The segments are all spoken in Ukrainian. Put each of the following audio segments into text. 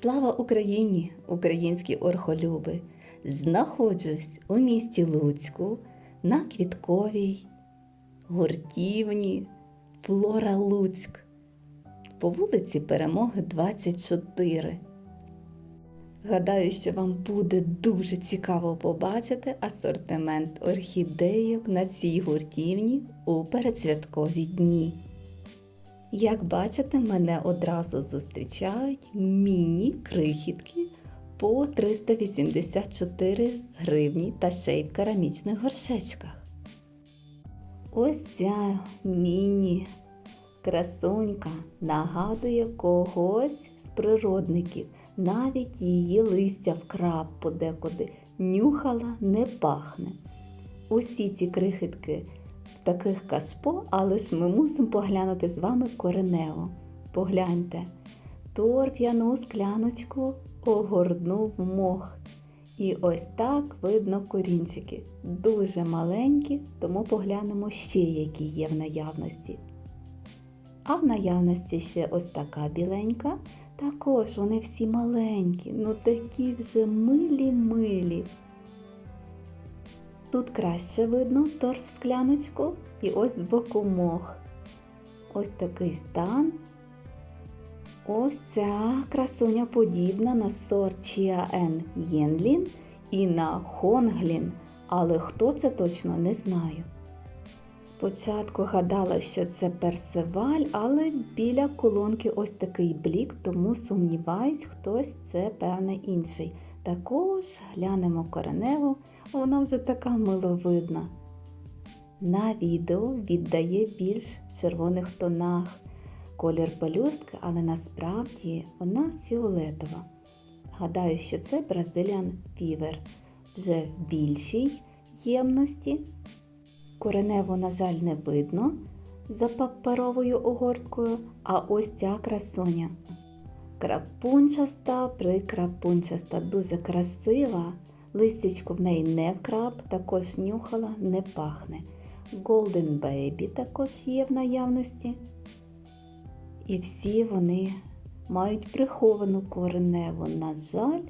Слава Україні, українські орхолюби! Знаходжусь у місті Луцьку на квітковій гуртівні Флора Луцьк по вулиці Перемоги 24. Гадаю, що вам буде дуже цікаво побачити асортимент орхідейок на цій гуртівні у передсвяткові дні. Як бачите, мене одразу зустрічають міні-крихітки по 384 гривні та ще й в керамічних горшечках. Ось ця міні красунька нагадує когось з природників. Навіть її листя вкраб подекуди нюхала не пахне. Усі ці крихітки таких кашпо, але ж ми мусимо поглянути з вами коренево. Погляньте, торф'яну скляночку огорнув мох. І ось так видно корінчики. Дуже маленькі, тому поглянемо ще, які є в наявності. А в наявності ще ось така біленька. Також вони всі маленькі, ну такі вже милі-милі. Тут краще видно торф скляночку і ось збоку мох. Ось такий стан. Ось ця красуня подібна на сорт Чіаен Єнлін і на Хонглін, але хто це точно не знаю. Спочатку гадала, що це персиваль, але біля колонки ось такий блік, тому сумніваюсь, хтось це певне інший. Також глянемо кореневу, вона вже така миловидна. На відео віддає більш червоних тонах колір пелюстки, але насправді вона фіолетова. Гадаю, що це Brazilian Fever вже в більшій ємності. Кореневу, на жаль, не видно за паперовою огорткою, а ось ця красуня. Крапунчаста, прикрапунчаста, дуже красива. Листячко в неї не вкраб, також нюхала, не пахне. Golden Baby також є в наявності. І всі вони мають приховану кореневу. На жаль,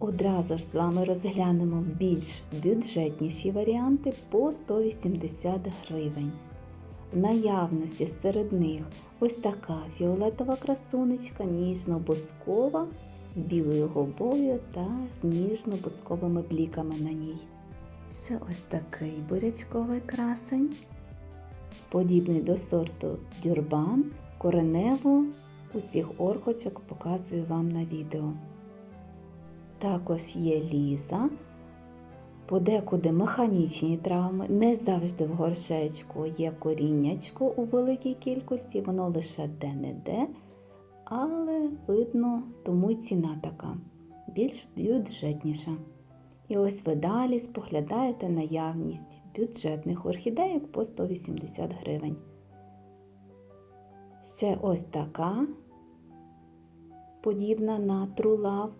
Одразу ж з вами розглянемо більш бюджетніші варіанти по 180 гривень. В наявності серед них ось така фіолетова красунечка, ніжно-бускова з білою губою та з ніжно-бусковими бліками на ній. Ще ось такий бурячковий красень, подібний до сорту дюрбан, кореневу усіх орхочок показую вам на відео. Також є ліза, подекуди механічні травми, не завжди в горшечку є коріннячко у великій кількості, воно лише де-не-де, але видно, тому й ціна така, більш бюджетніша. І ось ви далі споглядаєте наявність бюджетних орхідейок по 180 гривень. Ще ось така, подібна на трулав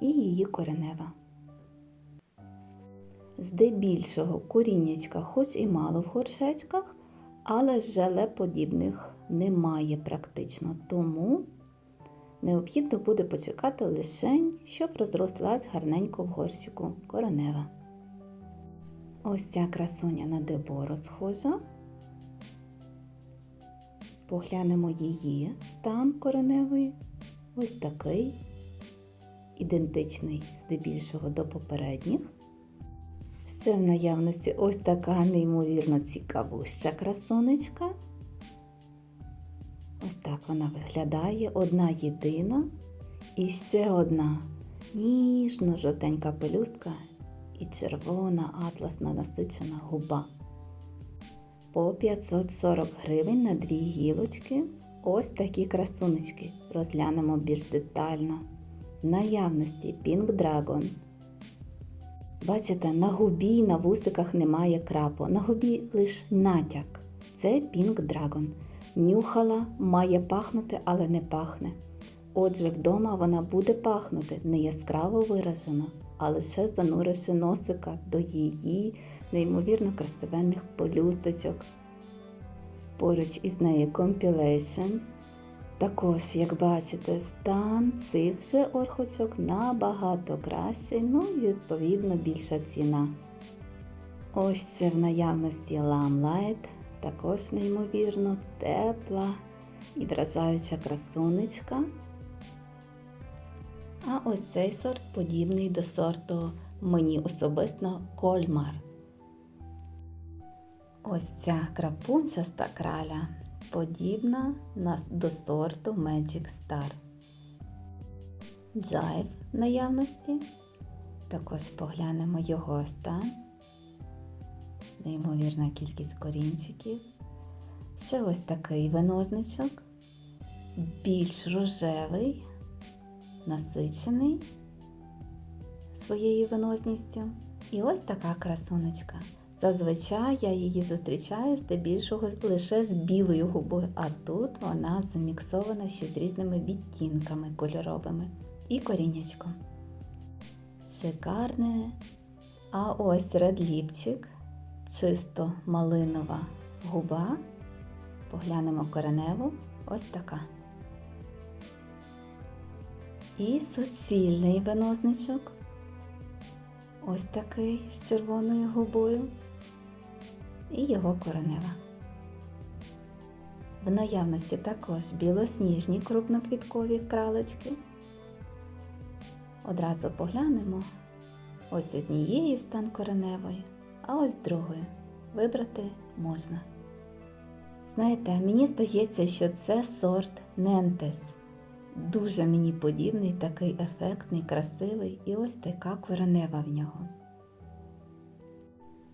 і її коренева. Здебільшого коріннячка хоч і мало в горшечках, але желе подібних немає практично, тому необхідно буде почекати лишень, щоб розрослась гарненько в горщику коренева. Ось ця красуня на деборо схожа. Поглянемо її стан кореневий. Ось такий ідентичний здебільшого до попередніх. Ще в наявності ось така неймовірно цікавуща красунечка. Ось так вона виглядає, одна єдина. І ще одна ніжно-жовтенька пелюстка і червона атласна насичена губа. По 540 гривень на дві гілочки. Ось такі красунечки. Розглянемо більш детально наявності Pink Dragon. Бачите, на губі і на вусиках немає крапу. На губі лише натяк. Це Pink Dragon. Нюхала, має пахнути, але не пахне. Отже, вдома вона буде пахнути не яскраво виражено, а лише зануривши носика до її неймовірно красивенних полюсточок. Поруч із нею Compilation Також, як бачите, стан цих вже орхочок набагато кращий, ну і відповідно більша ціна. Ось ще в наявності Lamelight, також неймовірно тепла і вражаюча красунечка. А ось цей сорт подібний до сорту мені особисто Кольмар. Ось ця крапунчаста краля подібна до сорту Magic Star. Джайв наявності. Також поглянемо його стан. Неймовірна кількість корінчиків. Ще ось такий винозничок. Більш рожевий, насичений своєю винозністю. І ось така красунечка. Зазвичай я її зустрічаю здебільшого лише з білою губою, а тут вона заміксована ще з різними відтінками кольоровими і коріннячком. Шикарне. А ось редліпчик, чисто малинова губа. Поглянемо кореневу. Ось така. І суцільний винозничок. Ось такий з червоною губою. І його коренева. В наявності також білосніжні крупноквіткові кралечки. Одразу поглянемо. Ось однієї стан кореневої, а ось другої. Вибрати можна. Знаєте, мені здається, що це сорт Нентес. Дуже мені подібний, такий ефектний, красивий і ось така коренева в нього.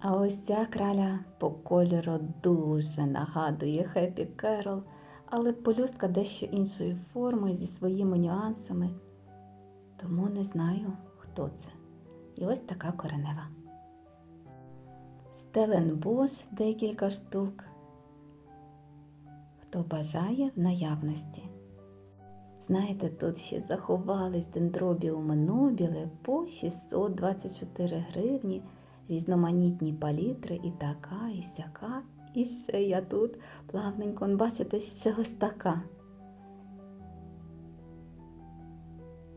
А ось ця краля по кольору дуже нагадує Хеппі Керол, але полюстка дещо іншою формою зі своїми нюансами. Тому не знаю, хто це. І ось така коренева. Стеленбош декілька штук. Хто бажає в наявності. Знаєте, тут ще заховались дендробіуми нобіли по 624 гривні, різноманітні палітри і така, і сяка. І ще я тут плавненько, бачите, ще ось така.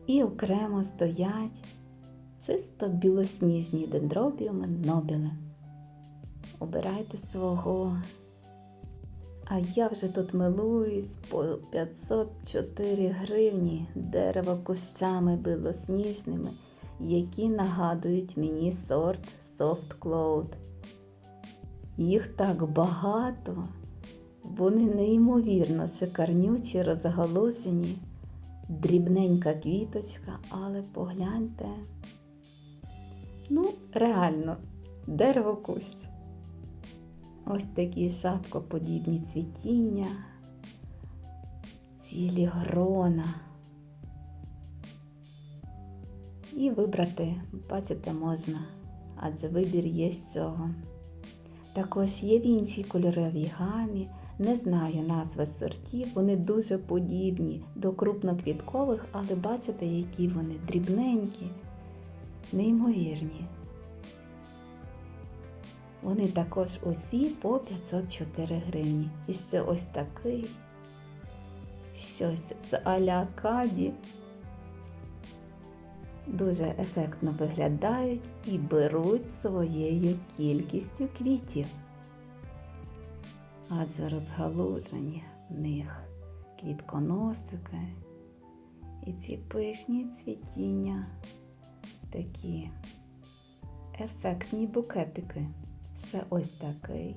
І окремо стоять чисто білосніжні дендробіуми нобіли. Обирайте свого. А я вже тут милуюсь по 504 гривні дерева кущами білосніжними, які нагадують мені сорт Soft Cloud. Їх так багато, вони неймовірно шикарнючі, розгалужені, дрібненька квіточка, але погляньте. Ну, реально, дерево кущ. Ось такі шапкоподібні цвітіння, цілі грона. І вибрати, бачите, можна, адже вибір є з цього. Також є в іншій кольоровій гамі, не знаю назви сортів, вони дуже подібні до крупноквіткових, але бачите, які вони дрібненькі, неймовірні. Вони також усі по 504 гривні. І ще ось такий щось з аля каді. Дуже ефектно виглядають і беруть своєю кількістю квітів. Адже розгалужені в них квітконосики і ці пишні цвітіння, такі ефектні букетики. Ще ось такий,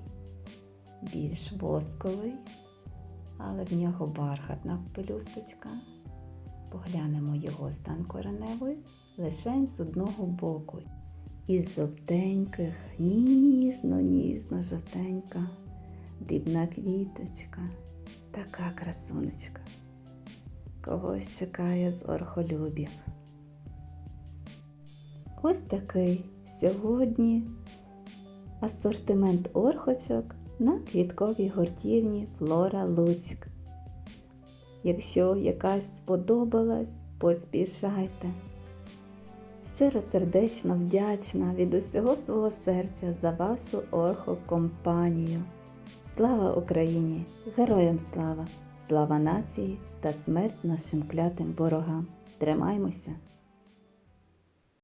більш восковий, але в нього бархатна пелюсточка. Поглянемо його стан кореневий лише з одного боку. Із жовтеньких, ніжно-ніжно жовтенька, дрібна квіточка, така красунечка. Когось чекає з орхолюбів. Ось такий сьогодні асортимент орхочок на квітковій гуртівні Флора Луцьк. Якщо якась сподобалась, поспішайте. Щиро сердечно вдячна від усього свого серця за вашу орхокомпанію. Слава Україні! Героям слава! Слава нації та смерть нашим клятим ворогам. Тримаймося!